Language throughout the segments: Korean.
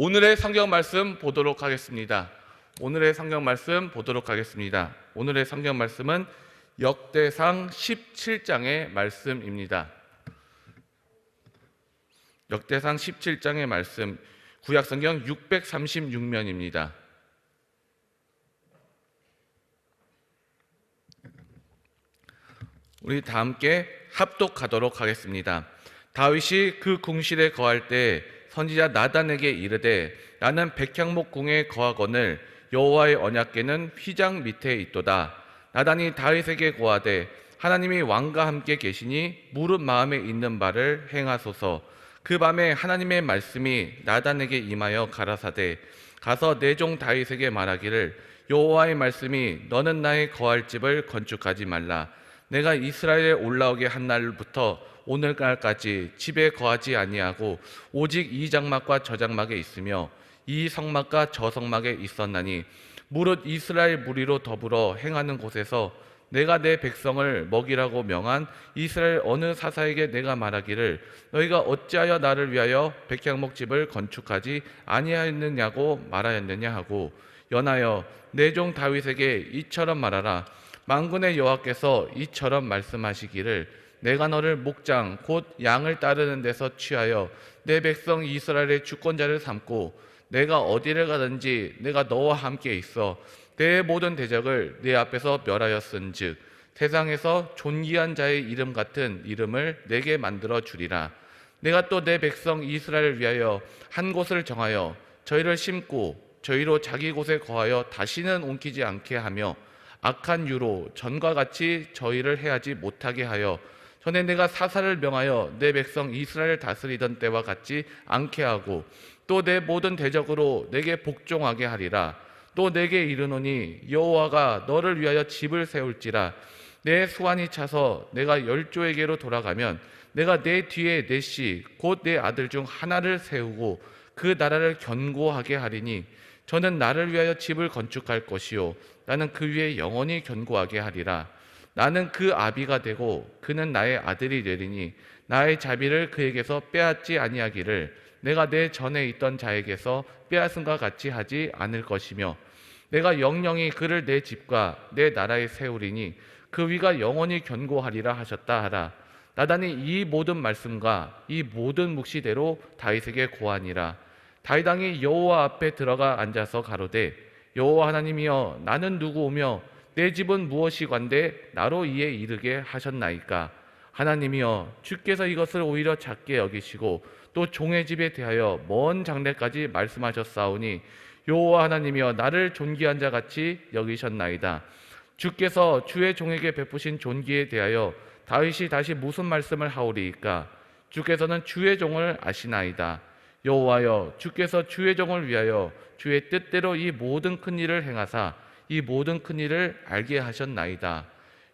오늘의 성경 말씀 보도록 하겠습니다. 오늘의 성경 말씀 보도록 하겠습니다. 오늘의 성경 말씀은 역대상 17장의 말씀입니다. 역대상 17장의 말씀 구약 성경 636면입니다. 우리 다 함께 합독하도록 하겠습니다. 다윗이 그 궁실에 거할 때 선지자 나단에게 이르되 나는 백향목 궁에 거하거늘 여호와의 언약궤는 휘장 밑에 있도다. 나단이 다윗에게 고하되 하나님이 왕과 함께 계시니 무릇 마음에 있는 바를 행하소서. 그 밤에 하나님의 말씀이 나단에게 임하여 가라사대 가서 내 종 다윗에게 말하기를 여호와의 말씀이 너는 나의 거할 집을 건축하지 말라. 내가 이스라엘에 올라오게 한 날부터 오늘날까지 집에 거하지 아니하고 오직 이 장막과 저 장막에 있으며 이 성막과 저 성막에 있었나니 무릇 이스라엘 무리로 더불어 행하는 곳에서 내가 내 백성을 먹이라고 명한 이스라엘 어느 사사에게 내가 말하기를 너희가 어찌하여 나를 위하여 백향목 집을 건축하지 아니하였느냐고 말하였느냐 하고 연하여 내 종 다윗에게 이처럼 말하라. 만군의 여호와께서 이처럼 말씀하시기를 내가 너를 목장 곧 양을 따르는 데서 취하여 내 백성 이스라엘의 주권자를 삼고 내가 어디를 가든지 내가 너와 함께 있어 내 모든 대적을 내 앞에서 멸하였은즉 세상에서 존귀한 자의 이름 같은 이름을 내게 만들어 주리라. 내가 또 내 백성 이스라엘을 위하여 한 곳을 정하여 저희를 심고 저희로 자기 곳에 거하여 다시는 옮기지 않게 하며 악한 유로 전과 같이 저희를 해하지 못하게 하여 전에 내가 사사를 명하여 내 백성 이스라엘을 다스리던 때와 같지 않게 하고 또 내 모든 대적으로 내게 복종하게 하리라. 또 내게 이르노니 여호와가 너를 위하여 집을 세울지라. 내 수완이 차서 내가 열조에게로 돌아가면 내가 내 뒤에 넷이 곧내 아들 중 하나를 세우고 그 나라를 견고하게 하리니 저는 나를 위하여 집을 건축할 것이요. 나는 그 위에 영원히 견고하게 하리라 나는 그 아비가 되고 그는 나의 아들이 되리니 나의 자비를 그에게서 빼앗지 아니하기를 내가 내 전에 있던 자에게서 빼앗음과 같이 하지 않을 것이며 내가 영영이 그를 내 집과 내 나라에 세우리니 그 위가 영원히 견고하리라 하셨다 하라. 나단이 이 모든 말씀과 이 모든 묵시대로 다윗에게 고하니라. 다윗 왕이 여호와 앞에 들어가 앉아서 가로되 여호와 하나님이여 나는 누구오며 내 집은 무엇이 관대? 나로 이에 이르게 하셨나이까? 하나님이여 주께서 이것을 오히려 작게 여기시고 또 종의 집에 대하여 먼 장래까지 말씀하셨사오니 여호와 하나님이여 나를 존귀한 자 같이 여기셨나이다. 주께서 주의 종에게 베푸신 존귀에 대하여 다윗이 다시 무슨 말씀을 하오리이까? 주께서는 주의 종을 아시나이다. 여호와여 주께서 주의 종을 위하여 주의 뜻대로 이 모든 큰 일을 행하사 이 모든 큰 일을 알게 하셨나이다.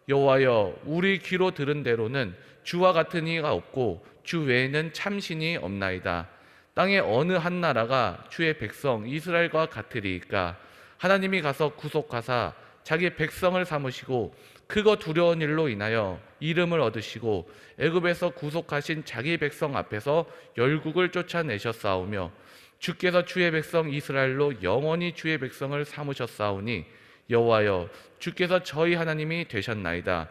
여호와여 우리 귀로 들은 대로는 주와 같은 이가 없고 주 외에는 참신이 없나이다. 땅의 어느 한 나라가 주의 백성 이스라엘과 같으리이까? 하나님이 가서 구속하사 자기 백성을 삼으시고 크고 두려운 일로 인하여 이름을 얻으시고 애굽에서 구속하신 자기 백성 앞에서 열국을 쫓아내셨사오며 주께서 주의 백성 이스라엘로 영원히 주의 백성을 삼으셨사오니 여호와여 주께서 저희 하나님이 되셨나이다.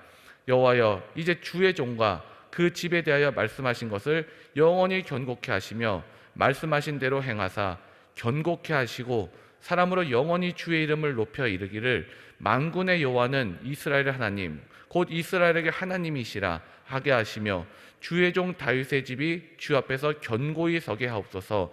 여호와여 이제 주의 종과 그 집에 대하여 말씀하신 것을 영원히 견고케 하시며 말씀하신 대로 행하사 견고케 하시고 사람으로 영원히 주의 이름을 높여 이르기를 만군의 여호와는 이스라엘의 하나님 곧 이스라엘에게 하나님이시라 하게 하시며 주의 종 다윗의 집이 주 앞에서 견고히 서게 하옵소서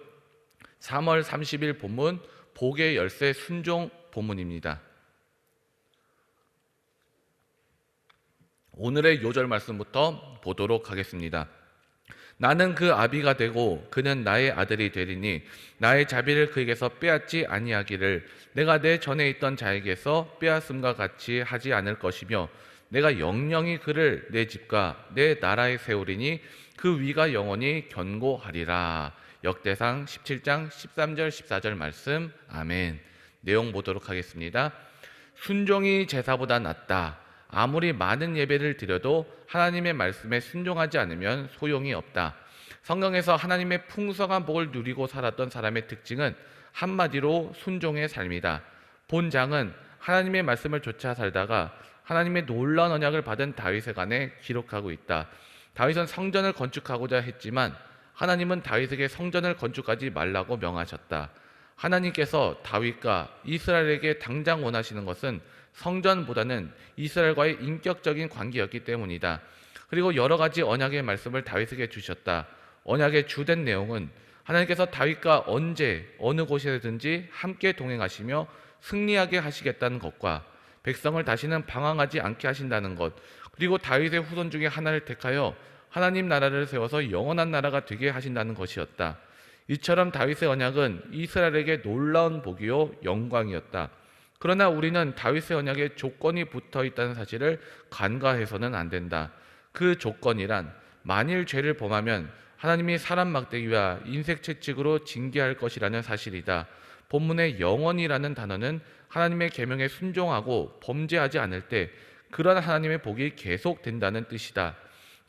3월 30일 본문 복의 열쇠 순종 본문입니다 오늘의 요절 말씀부터 보도록 하겠습니다 나는 그 아비가 되고 그는 나의 아들이 되리니 나의 자비를 그에게서 빼앗지 아니하기를 내가 내 전에 있던 자에게서 빼앗음과 같이 하지 않을 것이며 내가 영영이 그를 내 집과 내 나라에 세우리니 그 위가 영원히 견고하리라. 역대상 17장 13절 14절 말씀. 아멘. 내용 보도록 하겠습니다. 순종이 제사보다 낫다. 아무리 많은 예배를 드려도 하나님의 말씀에 순종하지 않으면 소용이 없다. 성경에서 하나님의 풍성한 복을 누리고 살았던 사람의 특징은 한마디로 순종의 삶이다. 본장은 하나님의 말씀을 쫓아 살다가 하나님의 놀라운 언약을 받은 다윗에 관해 기록하고 있다. 다윗은 성전을 건축하고자 했지만 하나님은 다윗에게 성전을 건축하지 말라고 명하셨다. 하나님께서 다윗과 이스라엘에게 당장 원하시는 것은 성전보다는 이스라엘과의 인격적인 관계였기 때문이다. 그리고 여러 가지 언약의 말씀을 다윗에게 주셨다. 언약의 주된 내용은 하나님께서 다윗과 언제 어느 곳에든지 함께 동행하시며 승리하게 하시겠다는 것과 백성을 다시는 방황하지 않게 하신다는 것 그리고 다윗의 후손 중에 하나를 택하여 하나님 나라를 세워서 영원한 나라가 되게 하신다는 것이었다. 이처럼 다윗의 언약은 이스라엘에게 놀라운 복이요 영광이었다. 그러나 우리는 다윗의 언약에 조건이 붙어 있다는 사실을 간과해서는 안 된다. 그 조건이란 만일 죄를 범하면 하나님이 사람 막대기와 인색 채찍으로 징계할 것이라는 사실이다. 본문의 영원이라는 단어는 하나님의 계명에 순종하고 범죄하지 않을 때 그런 하나님의 복이 계속된다는 뜻이다.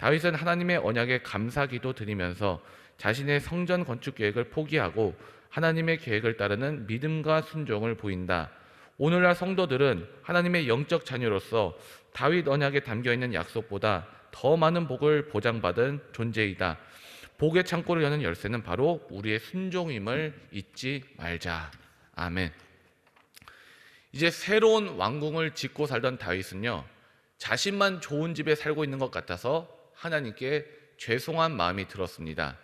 다윗은 하나님의 언약에 감사기도 드리면서 자신의 성전 건축 계획을 포기하고 하나님의 계획을 따르는 믿음과 순종을 보인다. 오늘날 성도들은 하나님의 영적 자녀로서 다윗 언약에 담겨 있는 약속보다 더 많은 복을 보장받은 존재이다. 복의 창고를 여는 열쇠는 바로 우리의 순종임을 잊지 말자. 아멘. 이제 새로운 왕궁을 짓고 살던 다윗은요, 자신만 좋은 집에 살고 있는 것 같아서 하나님께 죄송한 마음이 들었습니다.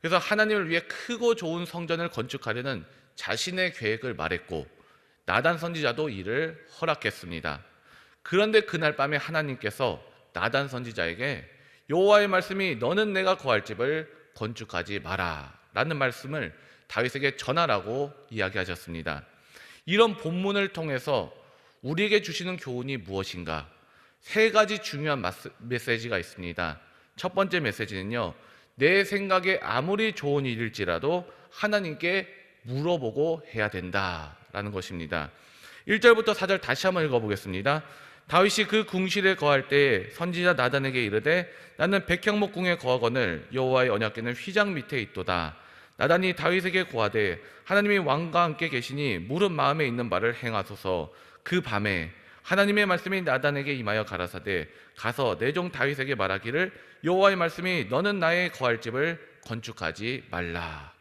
그래서 하나님을 위해 크고 좋은 성전을 건축하려는 자신의 계획을 말했고, 나단 선지자도 이를 허락했습니다. 그런데 그날 밤에 하나님께서 나단 선지자에게 여호와의 말씀이 너는 내가 거할 집을 건축하지 마라 라는 말씀을 다윗에게 전하라고 이야기하셨습니다. 이런 본문을 통해서 우리에게 주시는 교훈이 무엇인가? 세 가지 중요한 메시지가 있습니다. 첫 번째 메시지는요. 내 생각에 아무리 좋은 일일지라도 하나님께 물어보고 해야 된다라는 것입니다. 1절부터 4절 다시 한번 읽어보겠습니다. 다윗이 그 궁실에 거할 때 선지자 나단에게 이르되 나는 백향목 궁에 거하거늘 여호와의 언약궤는 휘장 밑에 있도다. 나단이 다윗에게 고하되 하나님이 왕과 함께 계시니 물은 마음에 있는 바를 행하소서. 그 밤에 하나님의 말씀이 나단에게 임하여 가라사대 가서 내 종 다윗에게 말하기를 여호와의 말씀이 너는 나의 거할 집을 건축하지 말라.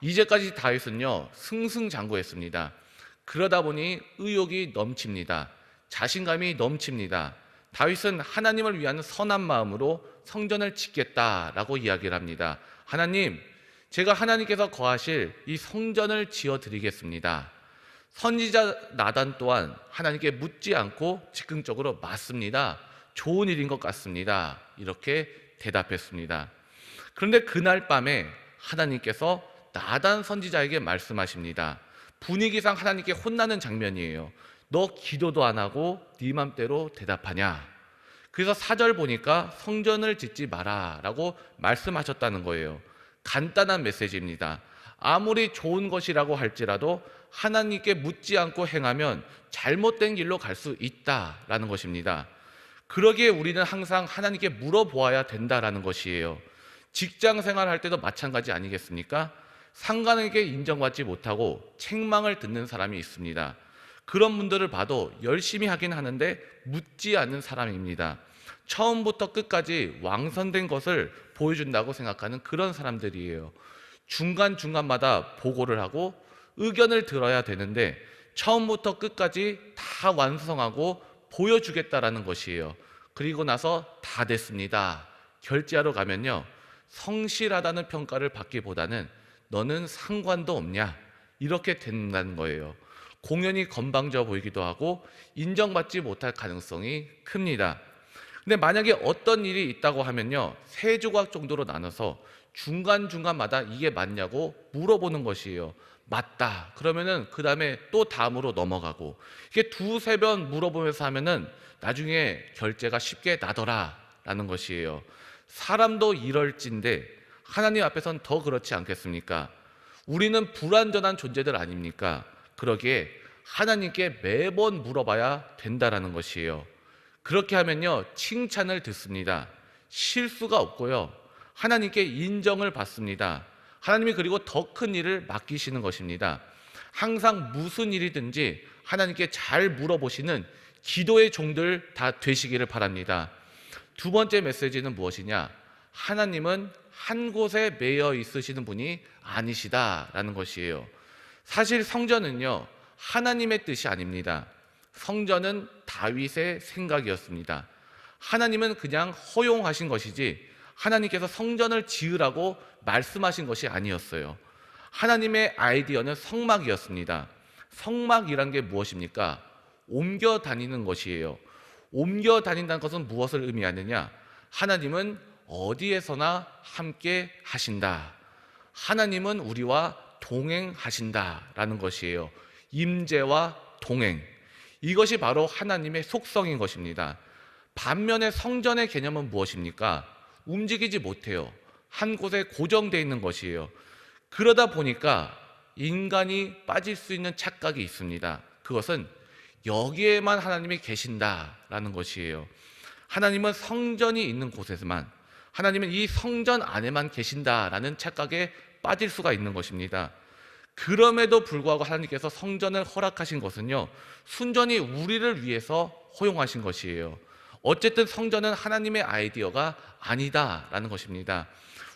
이제까지 다윗은요 승승장구했습니다. 그러다 보니 의욕이 넘칩니다. 자신감이 넘칩니다. 다윗은 하나님을 위한 선한 마음으로 성전을 짓겠다라고 이야기를 합니다. 하나님, 제가 하나님께서 거하실 이 성전을 지어 드리겠습니다. 선지자 나단 또한 하나님께 묻지 않고 즉흥적으로 맞습니다. 좋은 일인 것 같습니다. 이렇게 대답했습니다. 그런데 그날 밤에 하나님께서 나단 선지자에게 말씀하십니다. 분위기상 하나님께 혼나는 장면이에요. 너 기도도 안 하고 네 맘대로 대답하냐? 그래서 사절 보니까 성전을 짓지 마라라고 말씀하셨다는 거예요. 간단한 메시지입니다. 아무리 좋은 것이라고 할지라도 하나님께 묻지 않고 행하면 잘못된 길로 갈 수 있다라는 것입니다. 그러기에 우리는 항상 하나님께 물어보아야 된다라는 것이에요. 직장 생활할 때도 마찬가지 아니겠습니까? 상관에게 인정받지 못하고 책망을 듣는 사람이 있습니다. 그런 분들을 봐도 열심히 하긴 하는데 묻지 않는 사람입니다. 처음부터 끝까지 왕선된 것을 보여준다고 생각하는 그런 사람들이에요. 중간중간마다 보고를 하고 의견을 들어야 되는데 처음부터 끝까지 다 완성하고 보여주겠다라는 것이에요. 그리고 나서 다 됐습니다. 결제하러 가면요. 성실하다는 평가를 받기보다는 너는 상관도 없냐? 이렇게 된다는 거예요. 공연이 건방져 보이기도 하고 인정받지 못할 가능성이 큽니다. 근데 만약에 어떤 일이 있다고 하면요. 세 조각 정도로 나눠서 중간중간마다 이게 맞냐고 물어보는 것이에요. 맞다. 그러면은 그 다음에 또 다음으로 넘어가고 이게 두세 번 물어보면서 하면은 나중에 결제가 쉽게 나더라 라는 것이에요. 사람도 이럴진데 하나님 앞에선 더 그렇지 않겠습니까? 우리는 불완전한 존재들 아닙니까? 그러기에 하나님께 매번 물어봐야 된다라는 것이에요. 그렇게 하면요, 칭찬을 듣습니다. 실수가 없고요. 하나님께 인정을 받습니다. 하나님이 그리고 더 큰 일을 맡기시는 것입니다. 항상 무슨 일이든지 하나님께 잘 물어보시는 기도의 종들 다 되시기를 바랍니다. 두 번째 메시지는 무엇이냐? 하나님은 한 곳에 매여 있으시는 분이 아니시다라는 것이에요. 사실 성전은요, 하나님의 뜻이 아닙니다. 성전은 다윗의 생각이었습니다. 하나님은 그냥 허용하신 것이지 하나님께서 성전을 지으라고 말씀하신 것이 아니었어요. 하나님의 아이디어는 성막이었습니다. 성막이란 게 무엇입니까? 옮겨 다니는 것이에요. 옮겨 다닌다는 것은 무엇을 의미하느냐? 하나님은 어디에서나 함께 하신다. 하나님은 우리와 동행하신다라는 것이에요. 임재와 동행. 이것이 바로 하나님의 속성인 것입니다. 반면에 성전의 개념은 무엇입니까? 움직이지 못해요. 한 곳에 고정되어 있는 것이에요. 그러다 보니까 인간이 빠질 수 있는 착각이 있습니다. 그것은 여기에만 하나님이 계신다라는 것이에요. 하나님은 성전이 있는 곳에서만 하나님은 이 성전 안에만 계신다라는 착각에 빠질 수가 있는 것입니다. 그럼에도 불구하고 하나님께서 성전을 허락하신 것은요, 순전히 우리를 위해서 허용하신 것이에요. 어쨌든 성전은 하나님의 아이디어가 아니다라는 것입니다.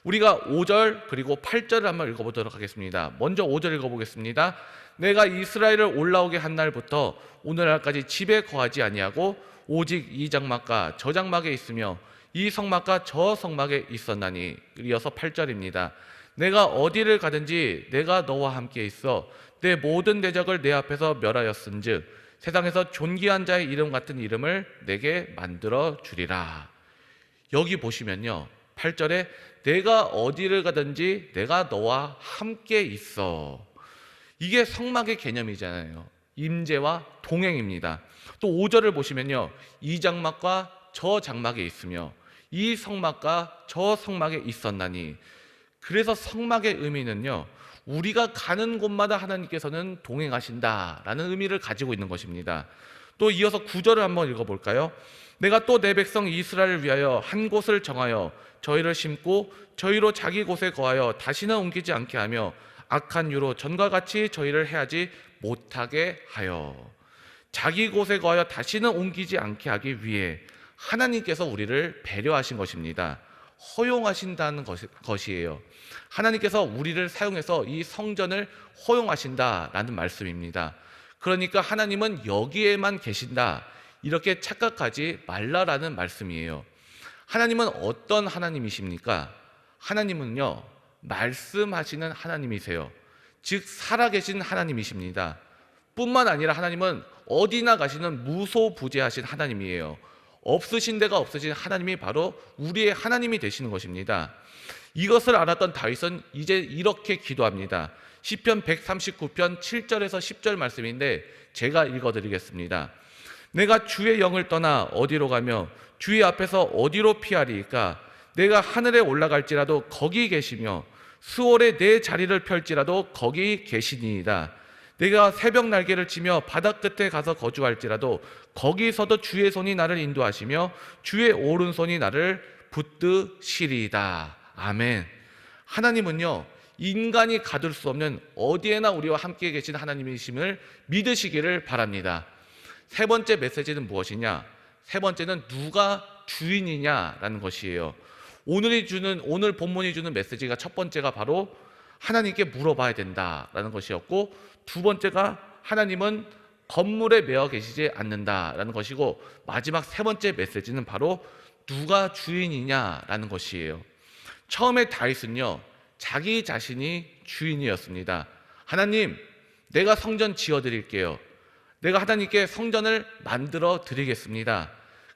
우리가 5절 그리고 8절을 한번 읽어보도록 하겠습니다. 먼저 5절 읽어보겠습니다. 내가 이스라엘을 올라오게 한 날부터 오늘날까지 집에 거하지 아니하고 오직 이 장막과 저 장막에 있으며 이 성막과 저 성막에 있었나니 이어서 8절입니다. 내가 어디를 가든지 내가 너와 함께 있어 내 모든 대적을 내 앞에서 멸하였은즉 세상에서 존귀한 자의 이름 같은 이름을 내게 만들어 주리라. 여기 보시면요. 8절에 내가 어디를 가든지 내가 너와 함께 있어. 이게 성막의 개념이잖아요. 임재와 동행입니다. 또 5절을 보시면요. 이 장막과 저 장막에 있으며 이 성막과 저 성막에 있었나니 그래서 성막의 의미는요. 우리가 가는 곳마다 하나님께서는 동행하신다라는 의미를 가지고 있는 것입니다. 또 이어서 구절을 한번 읽어 볼까요? 내가 또 내 백성 이스라엘을 위하여 한 곳을 정하여 저희를 심고 저희로 자기 곳에 거하여 다시는 옮기지 않게 하며 악한 유로 전과 같이 저희를 해하지 못하게 하여 자기 곳에 거하여 다시는 옮기지 않게 하기 위해 하나님께서 우리를 배려하신 것입니다. 허용하신다는 것이에요. 하나님께서 우리를 사용해서 이 성전을 허용하신다라는 말씀입니다. 그러니까 하나님은 여기에만 계신다. 이렇게 착각하지 말라라는 말씀이에요. 하나님은 어떤 하나님이십니까? 하나님은요, 말씀하시는 하나님이세요. 즉, 살아계신 하나님이십니다. 뿐만 아니라 하나님은 어디나 가시는 무소부재하신 하나님이에요. 없으신 데가 없으신 하나님이 바로 우리의 하나님이 되시는 것입니다. 이것을 알았던 다윗은 이제 이렇게 기도합니다. 시편 139편 7절에서 10절 말씀인데 제가 읽어 드리겠습니다. 내가 주의 영을 떠나 어디로 가며 주의 앞에서 어디로 피하리까 내가 하늘에 올라갈지라도 거기 계시며 수월에 내 자리를 펼지라도 거기 계시니이다. 내가 새벽 날개를 치며 바닥 끝에 가서 거주할지라도 거기서도 주의 손이 나를 인도하시며 주의 오른손이 나를 붙드시리이다. 아멘. 하나님은요, 인간이 가둘 수 없는 어디에나 우리와 함께 계신 하나님이심을 믿으시기를 바랍니다. 세 번째 메시지는 무엇이냐? 세 번째는 누가 주인이냐라는 것이에요. 오늘이 주는 오늘 본문이 주는 메시지가 첫 번째가 바로 하나님께 물어봐야 된다라는 것이었고 두 번째가 하나님은 건물에 매어 계시지 않는다라는 것이고 마지막 세 번째 메시지는 바로 누가 주인이냐라는 것이에요. 처음에 다윗은요 자기 자신이 주인이었습니다. 하나님, 내가 성전 지어 드릴게요. 내가 하나님께 성전을 만들어 드리겠습니다.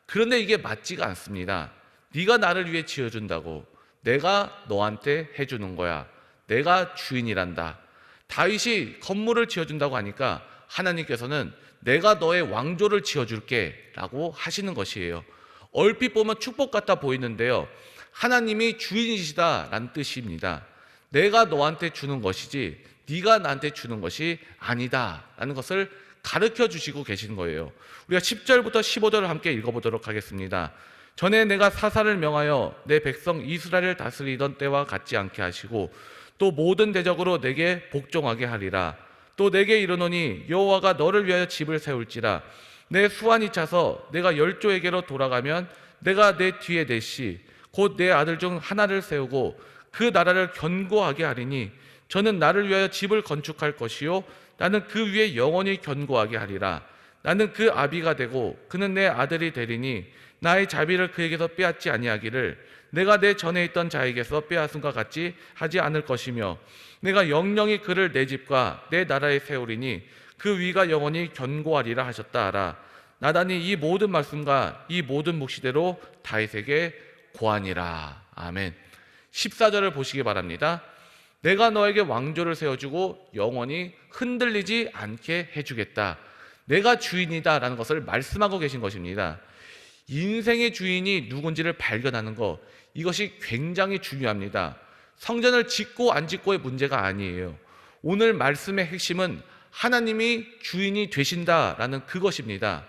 그런데 이게 맞지가 않습니다. 네가 나를 위해 지어준다고 내가 너한테 해주는 거야. 내가 주인이란다. 다윗이 건물을 지어준다고 하니까 하나님께서는 내가 너의 왕조를 지어줄게 라고 하시는 것이에요. 얼핏 보면 축복 같아 보이는데요. 하나님이 주인이시다라는 뜻입니다. 내가 너한테 주는 것이지 네가 나한테 주는 것이 아니다라는 것을 가르쳐 주시고 계신 거예요. 우리가 10절부터 15절을 함께 읽어보도록 하겠습니다. 전에 내가 사사를 명하여 내 백성 이스라엘을 다스리던 때와 같지 않게 하시고 또 모든 대적으로 내게 복종하게 하리라. 또 내게 이르노니 여호와가 너를 위하여 집을 세울지라. 내 수완이 차서 내가 열조에게로 돌아가면 내가 내 뒤에 내시 곧 내 아들 중 하나를 세우고 그 나라를 견고하게 하리니 저는 나를 위하여 집을 건축할 것이요 나는 그 위에 영원히 견고하게 하리라. 나는 그 아비가 되고 그는 내 아들이 되리니 나의 자비를 그에게서 빼앗지 아니하기를 내가 내 전에 있던 자에게서 빼앗음과 같이 하지 않을 것이며 내가 영영이 그를 내 집과 내 나라에 세우리니 그 위가 영원히 견고하리라 하셨다 하라. 나단이 이 모든 말씀과 이 모든 묵시대로 다윗에게 고하니라. 아멘. 14절을 보시기 바랍니다 내가 너에게 왕조를 세워주고 영원히 흔들리지 않게 해주겠다 내가 주인이다 라는 것을 말씀하고 계신 것입니다 인생의 주인이 누군지를 발견하는 것 이것이 굉장히 중요합니다. 성전을 짓고 안 짓고의 문제가 아니에요. 오늘 말씀의 핵심은 하나님이 주인이 되신다라는 그것입니다.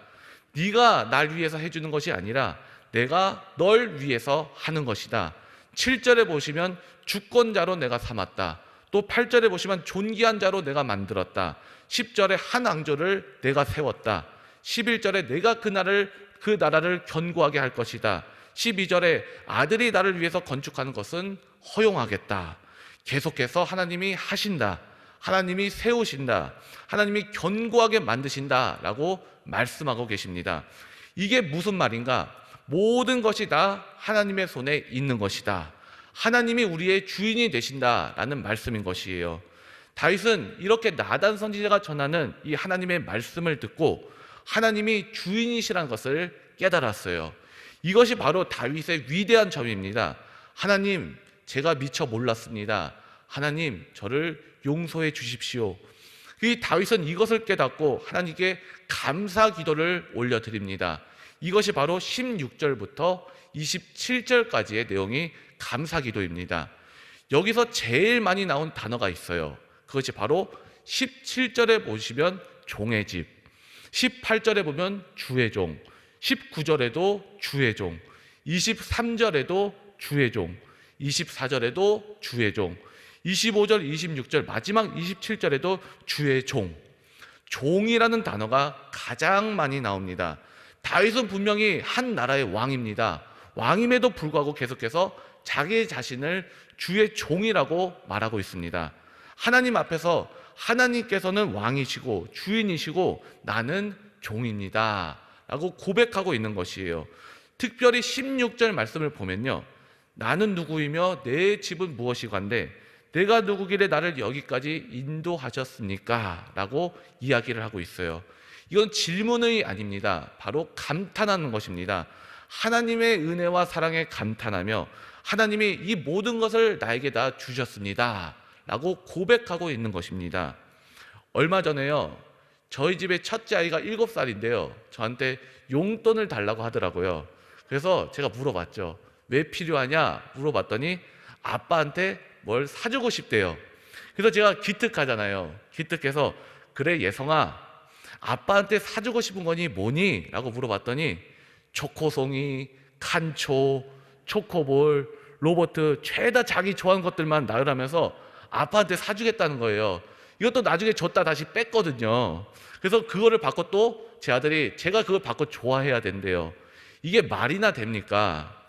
네가 날 위해서 해주는 것이 아니라 내가 널 위해서 하는 것이다. 7절에 보시면 주권자로 내가 삼았다. 또 8절에 보시면 존귀한 자로 내가 만들었다. 10절에 한 왕조를 내가 세웠다. 11절에 내가 그 나라를 그 나라를 견고하게 할 것이다. 12절에 아들이 나를 위해서 건축하는 것은 허용하겠다. 계속해서 하나님이 하신다. 하나님이 세우신다. 하나님이 견고하게 만드신다라고 말씀하고 계십니다. 이게 무슨 말인가? 모든 것이 다 하나님의 손에 있는 것이다. 하나님이 우리의 주인이 되신다라는 말씀인 것이에요. 다윗은 이렇게 나단 선지자가 전하는 이 하나님의 말씀을 듣고 하나님이 주인이시라는 것을 깨달았어요. 이것이 바로 다윗의 위대한 점입니다. 하나님, 제가 미처 몰랐습니다. 하나님, 저를 용서해 주십시오. 이 다윗은 이것을 깨닫고 하나님께 감사 기도를 올려드립니다. 이것이 바로 16절부터 27절까지의 내용이 감사 기도입니다. 여기서 제일 많이 나온 단어가 있어요. 그것이 바로 17절에 보시면 종의 집, 18절에 보면 주의 종, 19절에도 주의 종, 23절에도 주의 종, 24절에도 주의 종, 25절, 26절, 마지막 27절에도 주의 종. 종이라는 단어가 가장 많이 나옵니다. 다윗은 분명히 한 나라의 왕입니다. 왕임에도 불구하고 계속해서 자기 자신을 주의 종이라고 말하고 있습니다. 하나님 앞에서 하나님께서는 왕이시고 주인이시고 나는 종입니다. 라고 고백하고 있는 것이에요. 특별히 16절 말씀을 보면요. 나는 누구이며 내 집은 무엇이관데 내가 누구길래 나를 여기까지 인도하셨습니까? 라고 이야기를 하고 있어요. 이건 질문의 아닙니다. 바로 감탄하는 것입니다. 하나님의 은혜와 사랑에 감탄하며 하나님이 이 모든 것을 나에게 다 주셨습니다. 라고 고백하고 있는 것입니다. 얼마 전에요. 저희 집의 첫째 아이가 일곱 살인데요. 저한테 용돈을 달라고 하더라고요. 그래서 제가 물어봤죠. 왜 필요하냐? 물어봤더니 아빠한테 뭘 사주고 싶대요. 그래서 제가 기특하잖아요. 기특해서 그래 예성아 아빠한테 사주고 싶은 거니 뭐니? 라고 물어봤더니 초코송이, 칸초, 초코볼, 로버트 죄다 자기 좋아하는 것들만 나열하면서 아빠한테 사주겠다는 거예요. 이것도 나중에 줬다 다시 뺐거든요. 그래서 그거를 받고 또 제 아들이 제가 그걸 받고 좋아해야 된대요. 이게 말이나 됩니까?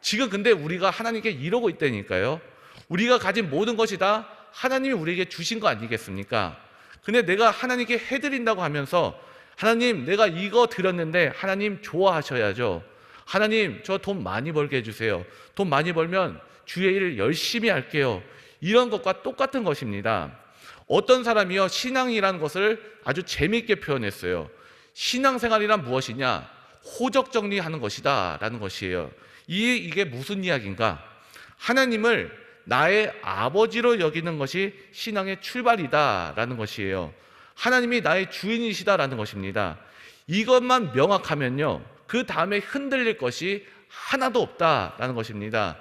지금 근데 우리가 하나님께 이러고 있다니까요. 우리가 가진 모든 것이 다 하나님이 우리에게 주신 거 아니겠습니까? 근데 내가 하나님께 해드린다고 하면서 하나님 내가 이거 드렸는데 하나님 좋아하셔야죠. 하나님 저 돈 많이 벌게 해주세요. 돈 많이 벌면 주의 일을 열심히 할게요. 이런 것과 똑같은 것입니다. 어떤 사람이요 신앙이라는 것을 아주 재미있게 표현했어요. 신앙생활이란 무엇이냐? 호적 정리하는 것이다라는 것이에요. 이 이게 무슨 이야기인가? 하나님을 나의 아버지로 여기는 것이 신앙의 출발이다라는 것이에요. 하나님이 나의 주인이시다라는 것입니다. 이것만 명확하면요. 그 다음에 흔들릴 것이 하나도 없다라는 것입니다.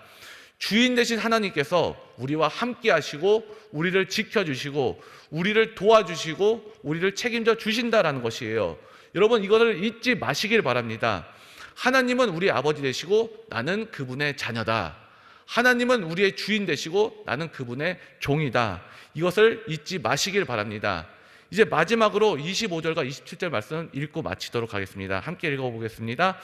주인 되신 하나님께서 우리와 함께 하시고 우리를 지켜 주시고 우리를 도와주시고 우리를 책임져 주신다라는 것이에요. 여러분 이것을 잊지 마시길 바랍니다. 하나님은 우리 아버지 되시고 나는 그분의 자녀다. 하나님은 우리의 주인 되시고 나는 그분의 종이다. 이것을 잊지 마시길 바랍니다. 이제 마지막으로 25절과 27절 말씀 읽고 마치도록 하겠습니다. 함께 읽어보겠습니다.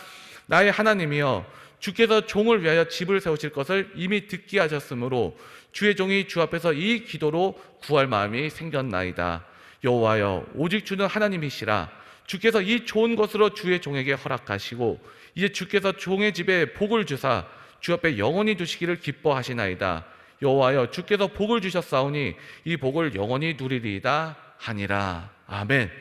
나의 하나님이여 주께서 종을 위하여 집을 세우실 것을 이미 듣게 하셨으므로 주의 종이 주 앞에서 이 기도로 구할 마음이 생겼나이다. 여호와여 오직 주는 하나님이시라 주께서 이 좋은 것으로 주의 종에게 허락하시고 이제 주께서 종의 집에 복을 주사 주 앞에 영원히 두시기를 기뻐하시나이다. 여호와여 주께서 복을 주셨사오니 이 복을 영원히 누리리이다 하니라. 아멘.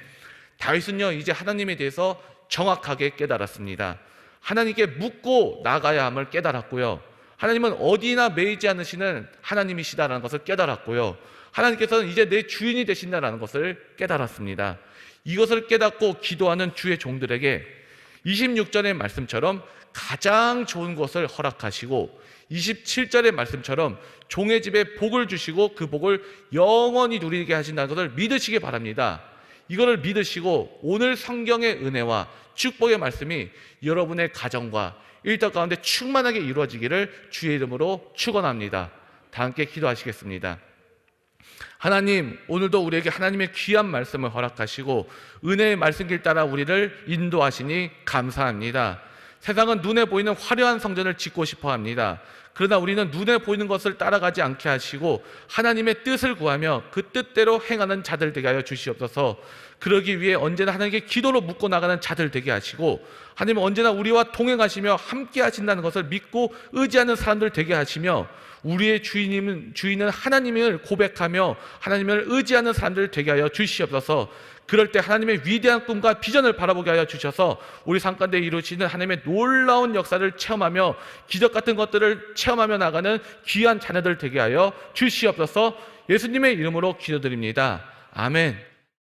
다윗은요 이제 하나님에 대해서 정확하게 깨달았습니다. 하나님께 묻고 나가야 함을 깨달았고요. 하나님은 어디나 매이지 않으시는 하나님이시다라는 것을 깨달았고요. 하나님께서는 이제 내 주인이 되신다라는 것을 깨달았습니다. 이것을 깨닫고 기도하는 주의 종들에게 26절의 말씀처럼 가장 좋은 것을 허락하시고 27절의 말씀처럼 종의 집에 복을 주시고 그 복을 영원히 누리게 하신다는 것을 믿으시기 바랍니다. 이거를 믿으시고 오늘 성경의 은혜와 축복의 말씀이 여러분의 가정과 일터 가운데 충만하게 이루어지기를 주의 이름으로 축원합니다. 다 함께 기도하시겠습니다. 하나님, 오늘도 우리에게 하나님의 귀한 말씀을 허락하시고 은혜의 말씀길 따라 우리를 인도하시니 감사합니다. 세상은 눈에 보이는 화려한 성전을 짓고 싶어 합니다. 그러나 우리는 눈에 보이는 것을 따라가지 않게 하시고 하나님의 뜻을 구하며 그 뜻대로 행하는 자들 되게 하여 주시옵소서. 그러기 위해 언제나 하나님께 기도로 묻고 나가는 자들 되게 하시고 하나님은 언제나 우리와 동행하시며 함께 하신다는 것을 믿고 의지하는 사람들 되게 하시며 우리의 주인님은 주인은 하나님을 고백하며 하나님을 의지하는 사람들 되게 하여 주시옵소서. 그럴 때 하나님의 위대한 꿈과 비전을 바라보게 하여 주셔서 우리 삶 가운데 이루시는 하나님의 놀라운 역사를 체험하며 기적 같은 것들을 체험하며 나가는 귀한 자녀들 되게 하여 주시옵소서. 예수님의 이름으로 기도드립니다. 아멘.